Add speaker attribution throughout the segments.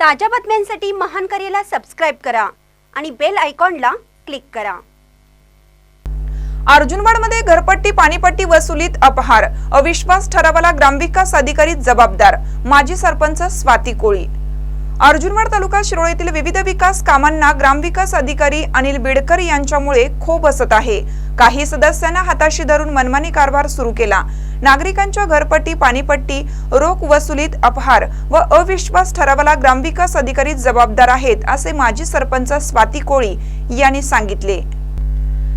Speaker 1: ताज्या बातम्यांसाठी महान करेला सबस्क्राईब करा आणि बेल आयकॉनला क्लिक करा.
Speaker 2: अर्जुनवाडमध्ये घरपट्टी पाणीपट्टी वसुलीत अपहार. अविश्वास ठरावाला ग्रामविकास अधिकारी जबाबदार. माजी सरपंच स्वाती कोळी. अर्जुनवाड तालुका शिरोळीतील विविध विकास कामांना ग्रामविकास अधिकारी अनिल बिडकर यांच्यामुळे खो बसत आहे. काही सदस्यांना हाताशी धरून मनमानी कारभार सुरू केला. नागरिकांच्या घरपट्टी पाणीपट्टी रोख वसुलीत अपहार व अविश्वास ठरावाला ग्रामविकास अधिकारी जबाबदार आहेत असे माजी सरपंच स्वाती कोळी यांनी सांगितले.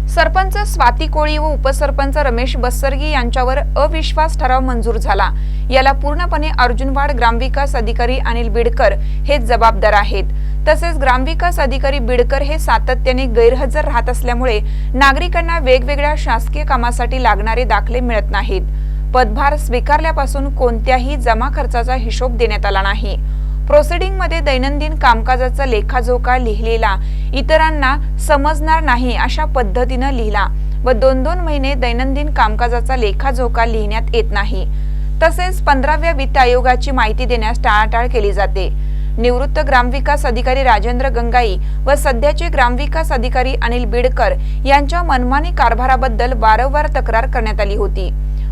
Speaker 2: सरपंच स्वाती कोळी व उपसरपंच रमेश बस्सरगी यांच्यावर अविश्वास ठराव मंजूर झाला. याला पूर्णपणे अर्जुनवाड ग्रामविकास अधिकारी अनिल बिडकर हे जबाबदार आहेत. तसेच ग्रामविकास अधिकारी बिडकर हे सातत्याने गैरहजर राहत असल्यामुळे नागरिकांना वेगवेगळ्या शासकीय कामासाठी लागणारे दाखले मिळत नाहीत. पदभार स्वीकारल्यापासून कोणत्याही जमा खर्चाचा हिशोब देण्यात आला नाही. प्रोसिडिंगमध्ये दैनंदिन कामकाजाचा लेखाजोखा लिहिलेला इतरांना समजणार नाही अशा पद्धतीनं लिहिला व दोन दोन महिने दैनंदिन कामकाजाचा लेखाजोखा लिहिण्यात येत नाही. तसेच पंधराव्या वित्त आयोगाची माहिती देण्यास टाळाटाळ केली जाते. निवृत्त ग्रामविकास अधिकारी राजेंद्र गंगाई व सध्याचे ग्रामविकास अधिकारी अनिल बिडकर यांच्या मनमानी कारभाराबद्दल वारंवार तक्रार करण्यात आली होती.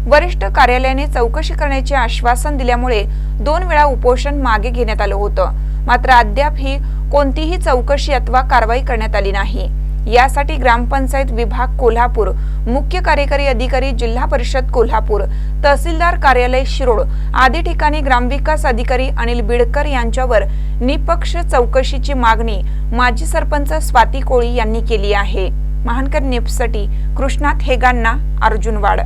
Speaker 2: वरिष्ठ कार्यालयाने चौकशी करण्याचे आश्वासन दिल्यामुळे दोन वेळा उपोषण मागे घेण्यात आलं होतं. मात्र अद्याप ही कोणतीही चौकशी अथवा कारवाई करण्यात आली नाही. यासाठी ग्रामपंचायत विभाग कोल्हापूर मुख्य कार्यकारी अधिकारी जिल्हा परिषद कोल्हापूर तहसीलदार कार्यालय शिरोड आदी ठिकाणी ग्रामविकास अधिकारी अनिल बिडकर यांच्यावर निपक्ष चौकशीची मागणी माजी सरपंच स्वाती कोळी यांनी केली आहे. महानकर निपसाठी कृष्णात हेगांना अर्जुनवाड.